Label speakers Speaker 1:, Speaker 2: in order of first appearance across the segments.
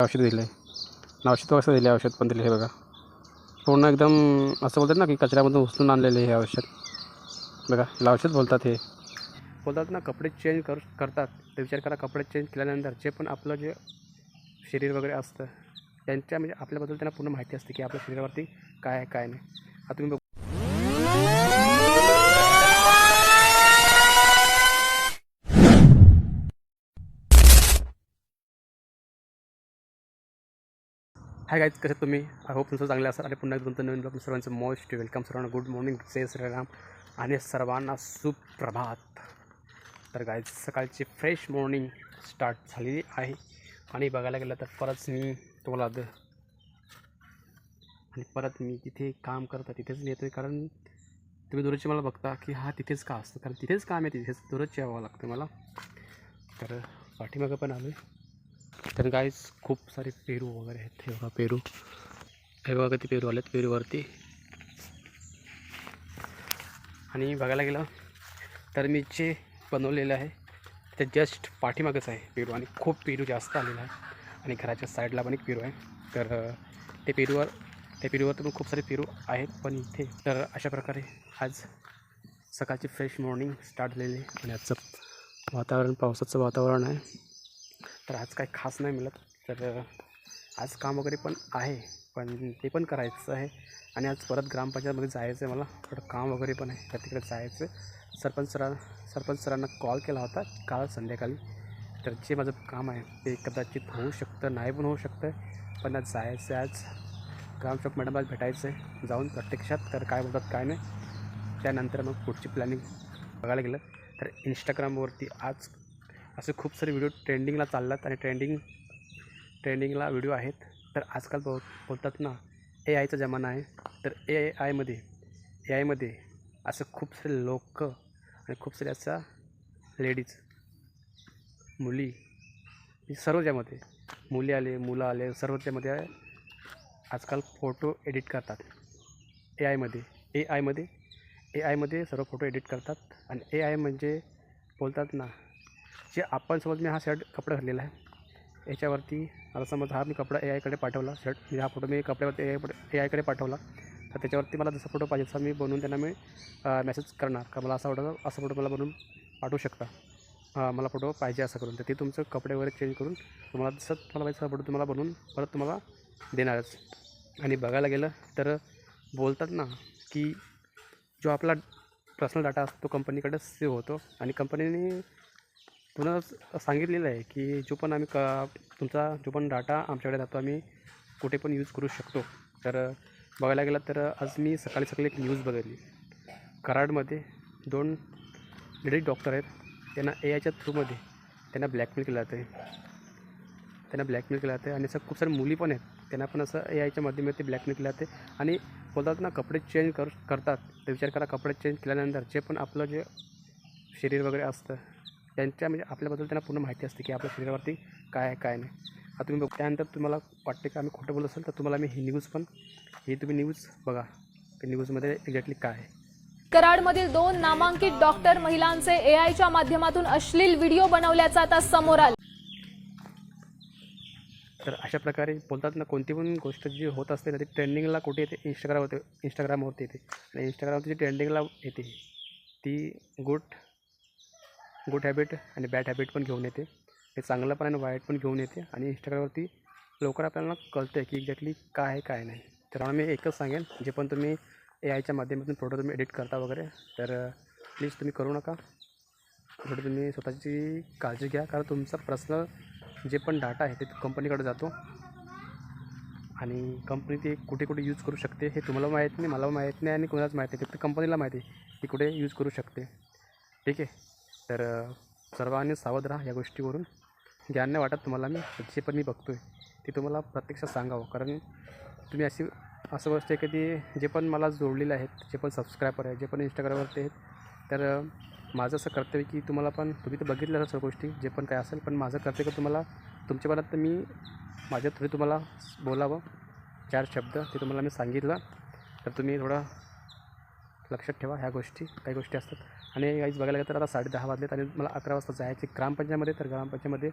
Speaker 1: औषध दिलं. आहे औषध कसं दिलं आहे औषध पण दिलं हे बघा. पूर्ण एकदम असं बोलतात ना की कचऱ्यामधून उचलून आणलेलं हे औषध. बघा याला औषध बोलतात हे. बोलतात ना कपडे चेंज कर करतात. ते विचार करा कपडे चेंज केल्यानंतर जे पण आपलं जे शरीर वगैरे असतं त्यांच्या म्हणजे आपल्याबद्दल त्यांना पूर्ण माहिती असते की आपल्या शरीरावरती काय आहे काय नाही. आता तुम्ही हाय गाईज कसं तुम्ही? आय होप तुमचं चांगलं असाल. आणि पुन्हा एकदा तुमचं नवीन ब्लॉग सर्वांचं मोस्ट वेलकम सर्वांना गुड मॉर्निंग जय श्रीराम. आणि सर्वांना सुप्रभात. तर गाईज सकाळची फ्रेश मॉर्निंग स्टार्ट झालेली आहे. आणि बघायला गेलं तर परत मी तुम्हाला द आणि परत मी तिथे काम करता तिथेच येतो कारण तुम्ही दररोजची मला बघता की हा तिथेच का असतं? कारण तिथेच काम आहे तिथेच दूरच यावं लागतं मला. तर पाठीमागं पण आलो आहे तर गाईज खूप सारे पेरू वगैरे आहेत. हे बघा पेरू. हे बघा ते पेरू आलेत पेरूवरती. आणि बघायला गेलं तर मी जे बनवलेलं आहे ते जस्ट पाठीमागंच आहे पेरू. आणि खूप पेरू जास्त आलेला आहे आणि घराच्या साईडला पण एक पेरू आहे. तर ते पेरूवर त्या पेरूवर पण खूप सारे पेरू आहेत. पण इथे तर अशा प्रकारे आज सकाळची फ्रेश मॉर्निंग स्टार्ट झालेली आहे. आणि आजचं वातावरण पावसाचं वातावरण आहे. तर आज काय खास नाही मिळत. तर आज काम वगैरे पण आहे पण ते पण करायचं आहे. आणि आज परत ग्रामपंचायतमध्ये जायचं आहे मला. थोडं काम वगैरे पण आहे. तर तिकडे जायचं आहे सरपंच सरा सरपंच सरांना कॉल केला होता काल संध्याकाळी. तर जे माझं काम आहे ते कदाचित होऊ शकतं नाही पण होऊ शकतं. पण आज जायचं आहे आज ग्रामसेवक मॅडमला भेटायचं आहे जाऊन प्रत्यक्षात तर काय बोलतात काय नाही. त्यानंतर मग पुढची प्लॅनिंग बघायला गेलं. तर इंस्टाग्रामवरती आज असे खूप सारे व्हिडिओ ट्रेंडिंगला चाललात आणि ट्रेंडिंग ट्रेंडिंगला व्हिडिओ आहेत. तर आजकाल बोल बोलतात ना ए आयचा जमाना आहे. तर ए आयमध्ये ए आयमध्ये असं खूप सारे लोक आणि खूप सारे अशा लेडीज मुली सर्व ज्यामध्ये मुली आले मुलं आले सर्व त्यामध्ये आजकाल फोटो एडिट करतात. ए आयमध्ये ए आयमध्ये ए आयमध्ये सर्व फोटो एडिट करतात. आणि ए आय म्हणजे बोलतात ना जे आपण समज मी हा शर्ट कपडा घातलेला आहे याच्यावरती मला समज हा मी कपडा ए आयकडे पाठवला शर्ट मी हा फोटो मी कपड्यावरती ए आय ए आयकडे पाठवला तर त्याच्यावरती मला जसा फोटो पाहिजे तसा मी बनवून त्यांना मी मेसेज करणार. का मला असा फोटो असा फोटो मला बनवून पाठवू शकता? हां मला फोटो पाहिजे असं करून. तर ते तुमचं कपडे वगैरे चेंज करून तुम्हाला जसं तुम्हाला पाहिजे फोटो तुम्हाला बनवून परत तुम्हाला देणारच. आणि बघायला गेलं तर बोलतात ना की जो आपला पर्सनल डाटा असतो तो कंपनीकडे सेव्ह होतो. आणि कंपनीने पुन्हा सांगितलेलं आहे की जो पण आम्ही क तुमचा जो पण डाटा आमच्याकडे जातो आम्ही कुठे पण यूज करू शकतो. तर बघायला गेलं तर आज मी सकाळी सकाळी एक न्यूज बघितली. कराडमध्ये दोन लेडीज डॉक्टर आहेत. त्यांना ए आयच्या थ्रूमध्ये त्यांना ब्लॅकमेल केलं जातं त्यांना ब्लॅकमेल केलं जातं आणि असं खूप सारे मुली पण आहेत. त्यांना पण असं ए आयच्या माध्यमातून ब्लॅकमेल केलं जाते आणि बोलतात ना कपडे चेंज कर करतात. तर विचार करा कपडे चेंज केल्यानंतर जे पण आपलं जे शरीर वगैरे असतं त्यांच्या म्हणजे आपल्याबद्दल त्यांना पूर्ण माहिती असते की आपल्या शरीरावरती काय आहे काय नाही. आता तुम्ही बघ त्यानंतर तुम्हाला वाटते की आम्ही खोटं बोलत असेल तर तुम्हाला मी ही न्यूज पण ही तुम्ही न्यूज बघा की न्यूजमध्ये एक्झॅक्टली काय आहे.
Speaker 2: कराडमधील दोन नामांकित डॉक्टर महिलांचे एआयच्या माध्यमातून अश्लील व्हिडिओ बनवल्याचं आता समोर आलं.
Speaker 1: तर अशा प्रकारे बोलतात ना कोणती पण गोष्ट जी होत असते ना ती ट्रेंडिंगला कुठे येते? इंस्टाग्रामवरती इंस्टाग्रामवरती येते. आणि इंस्टाग्रामवरती जी ट्रेंडिंगला येते ती गुड गुड हॅबिट आणि बॅड हॅबिट पण घेऊन येते. हे चांगलं पण आणि वाईट पण घेऊन येते आणि इंस्टाग्रामवरती लवकर आपल्याला कळतं की एक्झॅक्टली काय आहे काय नाही. तर मी एकच सांगेन जे पण तुम्ही ए आयच्या माध्यमातून फोटो तुम्ही एडिट करता वगैरे तर प्लीज तुम्ही करू नका. थोडी तुम्ही स्वतःची काळजी घ्या कारण तुमचा पर्सनल जे पण डाटा आहे ते कंपनीकडे जातो. आणि कंपनी ते कुठे कुठे यूज करू शकते हे तुम्हाला माहीत नाही मला माहीत नाही आणि कोणालाच माहीत नाही. फक्त कंपनीला माहिती आहे ती कुठे यूज करू शकते. ठीक आहे? तर सर्वांनी सावध राहा या गोष्टीवरून. ज्ञान नाही वाटत तुम्हाला मी जे पण मी बघतो आहे ते तुम्हाला प्रत्यक्षात सांगावं. कारण तुम्ही अशी असं गोष्ट आहे की ती जे पण मला जोडलेले आहेत जे पण सबस्क्रायबर आहे जे पण इंस्टाग्रामवरती आहेत तर माझं असं कर्तव्य की तुम्हाला पण तुम्ही तर बघितलं सर्व गोष्टी जे पण काय असेल पण माझं कर्तव्य तुम्हाला तुमच्या मनात तर मी माझ्या थ्रू तुम्हाला बोलावं. चार शब्द ते तुम्हाला मी सांगितलं. तर तुम्ही थोडं लक्षात ठेवा ह्या गोष्टी काही गोष्टी असतात. आणि काहीच बघायला गेलं तर आता साडे दहा वाजलेत आणि मला अकरा वाजता जायचे ग्रामपंचायतमध्ये तर ग्रामपंचायतमध्ये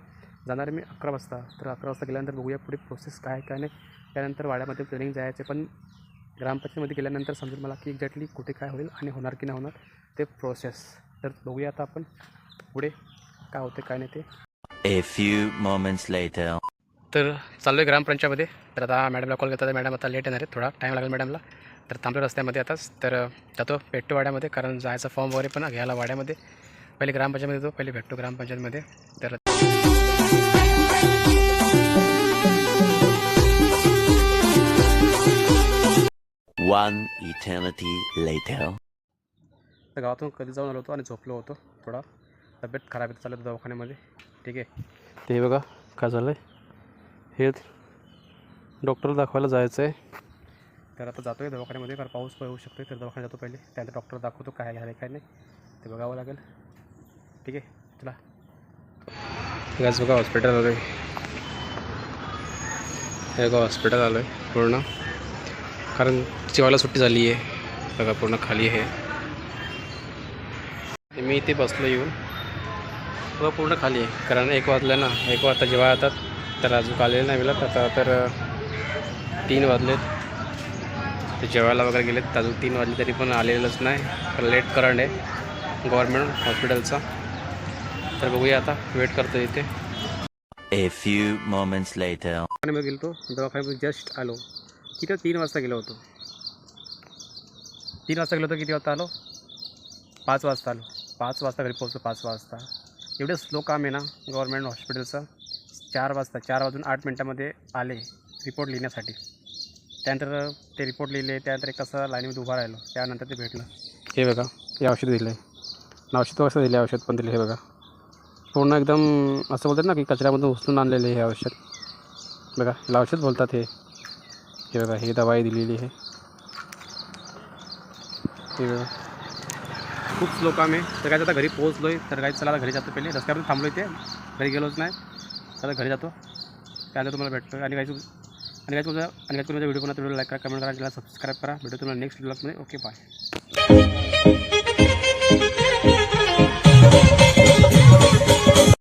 Speaker 1: जाणार मी अकरा वाजता. तर अकरा वाजता गेल्यानंतर बघूया पुढे प्रोसेस काय काय नाही. त्यानंतर वाड्यामध्ये ट्रेनिंग जायचे पण ग्रामपंचायतमध्ये गेल्यानंतर समजेल मला की एक्झॅक्टली कुठे काय होईल आणि होणार की नाही होणार ते प्रोसेस तर बघूया आता आपण पुढे काय होते काय नाही ते.
Speaker 3: A few moments later.
Speaker 1: तर चाललो आहे ग्रामपंचायतमध्ये. तर आता मॅडमला कॉल करता. मॅडम आता लेट येणार आहे. थोडा टाईम लागेल मॅडमला तर थांबलो रस्त्यामध्ये आताच तर जातो भेटतो वाड्यामध्ये कारण जायचा फॉर्म वगैरे पण घ्यायला वाड्यामध्ये. पहिले ग्रामपंचायतमध्ये येतो पहिले भेटतो ग्रामपंचायतमध्ये. तर गावातून कधी जाऊन आलो होतो आणि झोपलो होतो थोडा. तब्येत खराब आहे चालत दवाखान्यामध्ये. ठीक आहे. ते बघा काय झालं आहे हे डॉक्टर दाखवायला जायचं आहे तर आता जातो आहे दवाखान्यामध्ये कारण पाऊस पडू शकतो तर दवाखान्यात जातो पहिले. त्यानंतर डॉक्टर दाखवतो काय झालं काय नाही. ते बघावं लागेल. ठीक आहे चला. गॅस बघा हॉस्पिटल आलो आहे हे बघा हॉस्पिटल आलो आहे पूर्ण. कारण चिवायला सुट्टी झाली आहे. बघा पूर्ण खाली आहे. मी इथे बसलो येऊन. बघा पूर्ण खाली आहे. कारण एक वाजलं ना एक वाजता जेव्हा येतात तर अजून आलेलं नाही मिळत. आता तर तीन वाजलेत. ते जेवायला वगैरे गेलेत. तर अजून तीन वाजले तरी पण आलेलंच नाही. तर लेट करंट आहे. गव्हर्मेंट हॉस्पिटलचा तर बघूया आता. वेट करतो इथे.
Speaker 3: A few moments later.
Speaker 1: दवाखान्यामध्ये गेलो होतो दवाखान्यामध्ये जस्ट आलो. किती? तीन वाजता गेलो होतो. तीन वाजता गेलो होतो. किती वाजता आलो? पाच वाजता आलो. पाच वाजता घरी पोहोचलो. पाच वाजता. एवढं स्लो काम आहे ना गव्हर्मेंट हॉस्पिटलचं चार वाजता. चार वाजून आठ मिनटामध्ये आले. रिपोर्ट लिहिण्यासाठी. त्यानंतर ते रिपोर्ट लिहिले त्यानंतर एक कसं लाईनीमध्ये उभा राहिलो. त्यानंतर ते भेटलं. हे बघा हे औषध दिलं आहे औषध कसं दिले औषध पण दिले हे बघा. पूर्ण एकदम असं बोलतात ना की कचऱ्यामधून उचलून आणलेले हे औषध. बघा याला औषध बोलतात हे. हे बघा हे दवाई दिलेली आहे. हे बघा. खूप स्लो काम आहे. तर काय आता घरी पोहोचलो आहे तर काय चला घरी जातो पहिले. रस्त्यावर थांबलो इथे. घरी गेलोच नाही. तर घरी जातो. त्यानंतर तुम्हाला भेटतो. आणि काही आणि काय तुझं आणि काय तुमचा व्हिडिओ पुन्हा व्हिडिओ लाईक करा कमेंट करा सबस्क्राईब करा. भेटू तुम्हाला नेक्स्ट ब्लॉगमध्ये ओके बाय